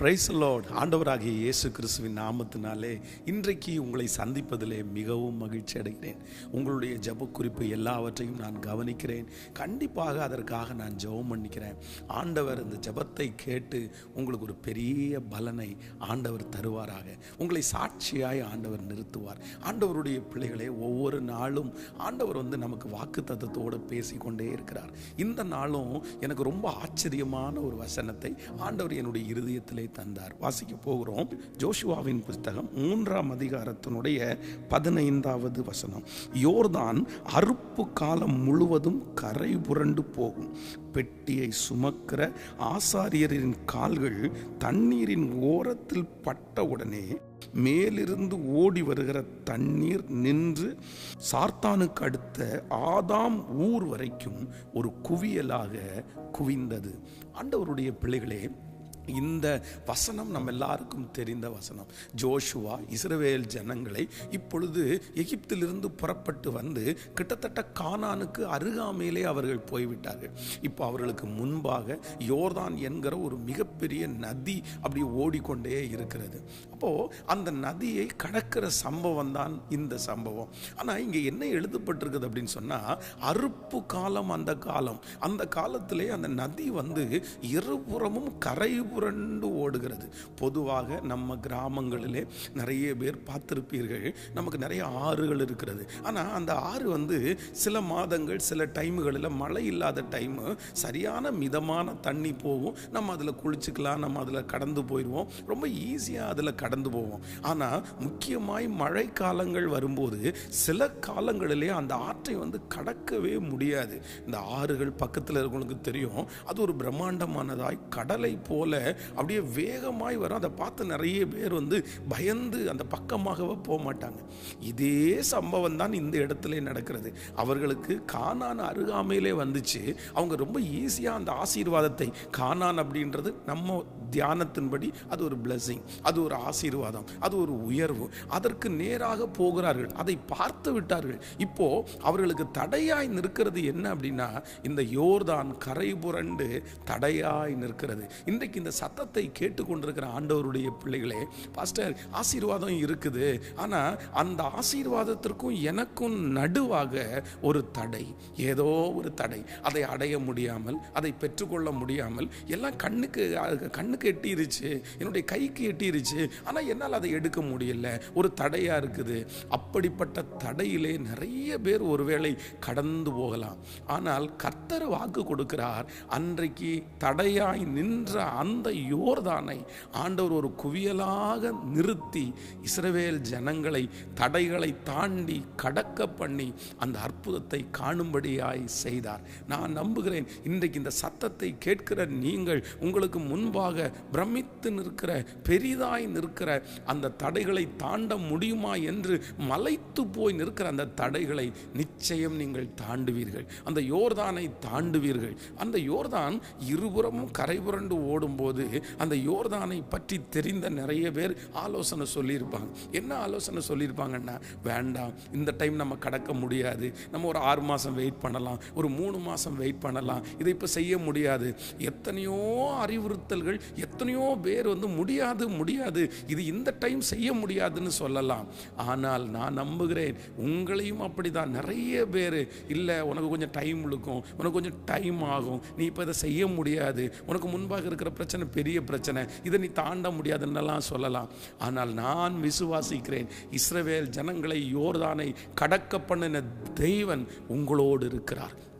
Price Lord ஆண்டவராகிய இயேசு கிறிஸ்துவின் நாமத்தினாலே இன்றைக்கு உங்களை சந்திப்பதிலே மிகவும் மகிழ்ச்சி அடைகிறேன். உங்களுடைய ஜப குறிப்பு எல்லாவற்றையும் நான் கவனிக்கிறேன். கண்டிப்பாக அதற்காக நான் ஜெபம் பண்ணிக்கிறேன். ஆண்டவர் இந்த ஜெபத்தை கேட்டு உங்களுக்கு ஒரு பெரிய பலனை ஆண்டவர் தருவாராக. உங்களை சாட்சியாய் ஆண்டவர் நிறுத்துவார். ஆண்டவருடைய பிள்ளைகளே ஒவ்வொரு நாளும் ஆண்டவர் வந்து நமக்கு வாக்கு தத்துவத்தோடு பேசிக்கொண்டே இருக்கிறார். இந்த நாளும் எனக்கு ரொம்ப ஆச்சரியமான ஒரு வசனத்தை ஆண்டவர் என்னுடைய இருதயத்திலே தந்தார். வாசிக்க போகிறோம். ஜோஷுவாவின் புஸ்தகம் மூன்றாம் அதிகாரத்தினுடைய பதினைந்தாவது வசனம். யோர்தான் அறுப்பு காலம் முழுவதும் கரை புரண்டு போகும். பெட்டியை சுமக்கிற ஆசாரியரின் கால்கள் தண்ணீரின் ஓரத்தில் பட்டவுடனே மேலிருந்து ஓடி வருகிற தண்ணீர் நின்று சார்த்தானுக்கு அடுத்த ஆதாம் ஊர் வரைக்கும் ஒரு குவியலாக குவிந்தது. ஆண்டவருடைய பிள்ளைகளே இந்த வசனம் நம்ம எல்லாருக்கும் தெரிந்த வசனம். ஜோஷுவா இஸ்ரவேல் ஜனங்களை இப்பொழுது எகிப்திலிருந்து புறப்பட்டு வந்து கிட்டத்தட்ட கானானுக்கு அருகாமையிலே அவர்கள் போய்விட்டார்கள். இப்போ அவர்களுக்கு முன்பாக யோர்தான் என்கிற ஒரு மிகப்பெரிய நதி அப்படி ஓடிக்கொண்டே இருக்கிறது. அப்போது அந்த நதியை கடக்கிற சம்பவம் தான் இந்த சம்பவம். ஆனால் இங்கே என்ன எழுதப்பட்டிருக்குது அப்படின்னு சொன்னால் அறுப்பு காலம் அந்த காலம். அந்த காலத்திலே அந்த நதி வந்து இருபுறமும் கரை புரண்டு ஓடுகிறது. பொதுவாக நம்ம கிராமங்களிலே நிறைய பேர் பார்த்துருப்பீர்கள். நமக்கு நிறைய ஆறுகள் இருக்கிறது. ஆனால் அந்த ஆறு வந்து சில மாதங்கள் சில டைமுகளில் மழை இல்லாத டைமு சரியான மிதமான தண்ணி போகும். நம்ம அதில் குளிச்சுக்கலாம் நம்ம அதில் கடந்து போயிடுவோம் ரொம்ப ஈஸியாக அதில் கடந்து போவோம். ஆனால் முக்கியமாய் மழை காலங்கள் வரும்போது சில காலங்களிலே அந்த ஆற்றை வந்து கடக்கவே முடியாது. இந்த ஆறுகள் பக்கத்தில் இருக்கவங்களுக்கு தெரியும். அது ஒரு பிரம்மாண்டமானதாய் கடலை போல அப்படியே வேகமாய் வரும். அதை பார்த்து நிறைய பேர் வந்து பயந்து அந்த பக்கமாகவே போக மாட்டாங்க. இதே சம்பவம் தான் இந்த இடத்துல நடக்கிறது. அவர்களுக்கு கானான் அருகாமையிலே வந்துச்சு. அவங்க ரொம்ப ஈஸியாக அந்த ஆசீர்வாதத்தை கானான் அப்படின்றது நம்ம தியானத்தின்படி அது ஒரு blessing அது ஒரு ஆசீர்வாதம் அது ஒரு உயர்வு. அதற்கு நேராக போகிறார்கள். அதை பார்த்து விட்டார்கள். இப்போ அவர்களுக்கு தடையாய் நிற்கிறது என்ன அப்படின்னா இந்த யோர்தான் கரை புரண்டு தடையாய் நிற்கிறது. இன்றைக்கு இந்த சத்தத்தை கேட்டுக்கொண்டிருக்கிற ஆண்டவருடைய பிள்ளைகளே பாஸ்டர் ஆசீர்வாதம் இருக்குது. ஆனால் அந்த ஆசீர்வாதத்திற்கும் எனக்கும் நடுவாக ஒரு தடை ஏதோ ஒரு தடை. அதை அடைய முடியாமல் அதை பெற்றுக்கொள்ள முடியாமல் எல்லாம் கண்ணுக்கு கண்ணுக்கு எட்டிருச்சு என்னுடைய கைக்கு எட்டிருச்சு. ஆனால் என்னால் அதை எடுக்க முடியல. ஒரு தடையாக இருக்குது. அப்படிப்பட்ட தடையிலே நிறைய பேர் ஒருவேளை கடந்து போகலாம். ஆனால் கர்த்தர் வாக்கு கொடுக்கிறார் அன்றைக்கு தடையாய் நின்ற அந்த யோர்தானை ஆண்டவர் ஒரு குவியலாக நிறுத்தி இஸ்ரவேல் ஜனங்களை தடைகளை தாண்டி கடக்க பண்ணி அந்த அற்புதத்தை காணும்படியாய் செய்தார். நான் நம்புகிறேன் இன்றைக்கு இந்த சத்தத்தை கேட்கிற நீங்கள் உங்களுக்கு முன்பாக பிரமித்து நிற்கிற பெரிதாய் நிற்கிற அந்த தடைகளை தாண்ட முடியுமா என்று மலைத்து போய் நிற்கிற அந்த தடைகளை நிச்சயம் நீங்கள் தாண்டுவீர்கள். அந்த யோர்தானை தாண்டுவீர்கள். அந்த யோர்தான் இருபுறமும் கரை புரண்டு ஓடும்போது அந்த யோர்தானை பற்றி தெரிந்த நிறைய பேர் ஆலோசனை சொல்லியிருப்பாங்க. என்ன ஆலோசனை சொல்லியிருப்பாங்கன்னா வேண்டாம் இந்த டைம் நம்ம கடக்க முடியாது. நம்ம ஒரு ஆறு மாதம் வெயிட் பண்ணலாம் ஒரு மூணு மாதம் வெயிட் பண்ணலாம். இதை இப்போ செய்ய முடியாது. எத்தனையோ அறிவுறுத்தல்கள் எத்தனையோ பேர் வந்து முடியாது முடியாது. இது இந்த டைம் செய்ய முடியாதுன்னு சொல்லலாம். ஆனால் நான் நம்புகிறேன் உங்களையும் அப்படிதான். நிறைய பேர் இல்லை உனக்கு கொஞ்சம் டைம் இழுக்கும் உனக்கு கொஞ்சம் டைம் ஆகும். நீ இப்போ இதை செய்ய முடியாது. உனக்கு முன்பாக இருக்கிற பிரச்சனை பெரிய பிரச்சனை. இதை நீ தாண்ட முடியாதுன்னெல்லாம் சொல்லலாம். ஆனால் நான் விசுவாசிக்கிறேன். இஸ்ரவேல் ஜனங்களை யோர்தானை கடக்க பண்ணின தெய்வன் உங்களோடு இருக்கிறார்.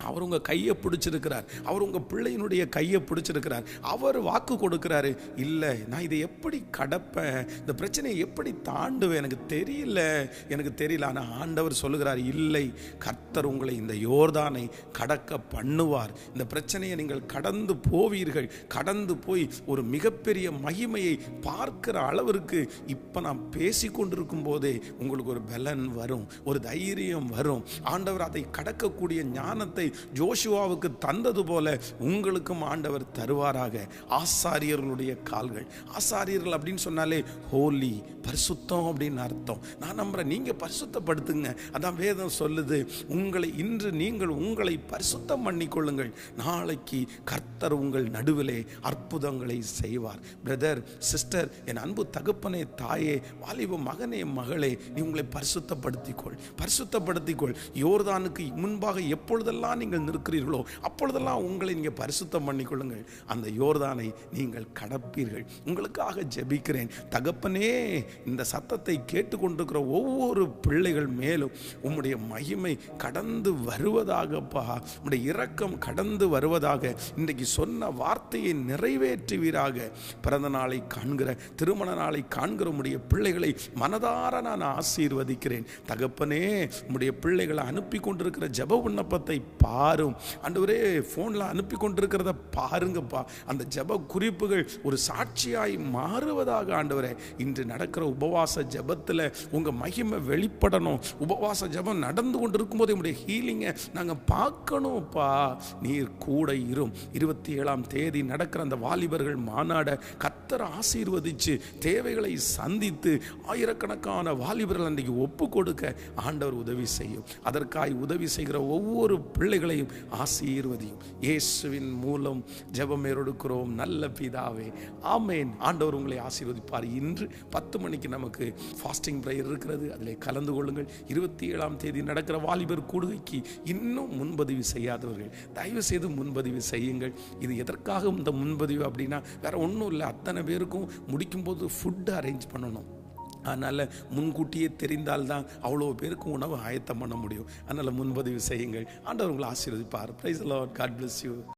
அவர் உங்கள் கையை பிடிச்சிருக்கிறார். அவர் உங்கள் பிள்ளையினுடைய கையை பிடிச்சிருக்கிறார். அவர் வாக்கு கொடுக்குறாரு. இல்லை நான் இதை எப்படி கடப்பேன்? இந்த பிரச்சனையை எப்படி தாண்டுவேன்? எனக்கு தெரியல. எனக்கு தெரியல. ஆனால் ஆண்டவர் சொல்லுகிறார் இல்லை கர்த்தர் உங்களை இந்த யோர்தானை கடக்க பண்ணுவார். இந்த பிரச்சனையை நீங்கள் கடந்து போவீர்கள். கடந்து போய் ஒரு மிகப்பெரிய மகிமையை பார்க்கிற அளவிற்கு இப்போ நான் பேசி கொண்டிருக்கும் போதே உங்களுக்கு ஒரு பலன் வரும். ஒரு தைரியம் வரும். ஆண்டவர் அதை கடக்கக்கூடிய ஞானத்தை ஜோஷுவாவுக்கு தந்தது போல உங்களுக்கும் ஆண்டவர் தருவாராக. ஆசாரியர்களுடைய கால்கள். ஆசாரியர்கள் அப்படின்னு சொன்னாலே ஹோலி பரிசுத்தம் அப்படின்னு அர்த்தம். நான் நம்புறேன் நீங்க பரிசுத்தப்படுத்துங்க. அதான் வேதம் சொல்லுது உங்களை இன்று நீங்கள் உங்களை பரிசுத்தம் பண்ணிக்கொள்ளுங்கள். நாளைக்கு கர்த்தர் உங்கள் நடுவிலே அற்புதங்களை செய்வார். பிரதர் சிஸ்டர் என் அன்பு தகப்பனே தாயே வாலிப மகனே மகளே நீ உங்களை பரிசுத்தப்படுத்திக்கொள். பரிசுத்தப்படுத்திக்கொள். யோர்தானுக்கு முன்பாக எப்பொழுதெல்லாம் நீங்கள் நிற்கிறீர்களோ அப்பொழுதெல்லாம் உங்களை நீங்கள் பரிசுத்தம் பண்ணிக்கொள்ளுங்கள். அந்த யோர்தானை நீங்கள் கடப்பீர்கள். உங்களுக்காக ஜெபிக்கிறேன். தகப்பனே இந்த சத்தத்தை கேட்டுக்கொண்டிருக்கிற ஒவ்வொரு பிள்ளைகள் மேலும் உம்முடைய மகிமை கடந்து வருவதாகப்பா. உம்முடைய இரக்கம் கடந்து வருவதாக இன்றைக்கு சொன்ன வார்த்தையை நிறைவேற்றுவீராக. பிறந்த நாளை காண்கிற திருமண நாளை காண்கிற உம்முடைய பிள்ளைகளை மனதார நான் ஆசீர்வதிக்கிறேன். தகப்பனே உம்முடைய பிள்ளைகளை அனுப்பி கொண்டிருக்கிற ஜெப விண்ணப்பத்தை பாரும். ஆண்டவரே ஃபோனில் அனுப்பி கொண்டிருக்கிறத பாருங்கப்பா. அந்த ஜெப குறிப்புகள் ஒரு சாட்சியாய் மாறுவதாக ஆண்டவரே. இன்று நடக்கிற உபவாச ஜெபத்தில் உங்கள் மகிமை வெளிப்படணும். உபவாச ஜெபம் நடந்து கொண்டு இருக்கும்போது என்னுடைய ஹீலிங்கை நாங்கள் பார்க்கணும்ப்பா. நீர் கூட இரும். இருபத்தி ஏழாம் தேதி நடக்கிற அந்த வாலிபர்கள் மாநாட கத்தர் ஆசீர்வதிச்சு தேவைகளை சந்தித்து ஆயிரக்கணக்கான வாலிபர்கள் அன்றைக்கு ஒப்பு கொடுக்க ஆண்டவர் உதவி செய்யும். அதற்காய் உதவி செய்கிற ஒவ்வொரு பிள்ளைகளையும் ஆசீர்வதியும். இயேசுவின் மூலம் ஜெபம் எடுக்கிறோம் நல்ல பிதாவே. ஆமேன். ஆண்டவர் உங்களை ஆசீர்வதிப்பார். இன்று பத்து மணிக்கு நமக்கு ஃபாஸ்டிங் ப்ரேயர் இருக்கிறது. அதில் கலந்து கொள்ளுங்கள். இருபத்தி ஏழாம் தேதி நடக்கிற வாலிபர் கூடுகைக்கு இன்னும் முன்பதிவு செய்யாதவர்கள் தயவு செய்து முன்பதிவு செய்யுங்கள். இது எதற்காக இந்த முன்பதிவு அப்படின்னா வேற ஒன்றும் இல்லை. அத்தனை பேருக்கும் முடிக்கும்போது ஃபுட்டு அரேஞ்ச் பண்ணணும். அதனால் முன்கூட்டியே தெரிந்தால்தான் அவ்வளோ பேருக்கு உணவு ஆயத்தம் பண்ண முடியும். அதனால் முன்பதிவு செய்யுங்கள். ஆண்டவர் உங்களை ஆசீர்வதிப்பார். Praise Lord God bless you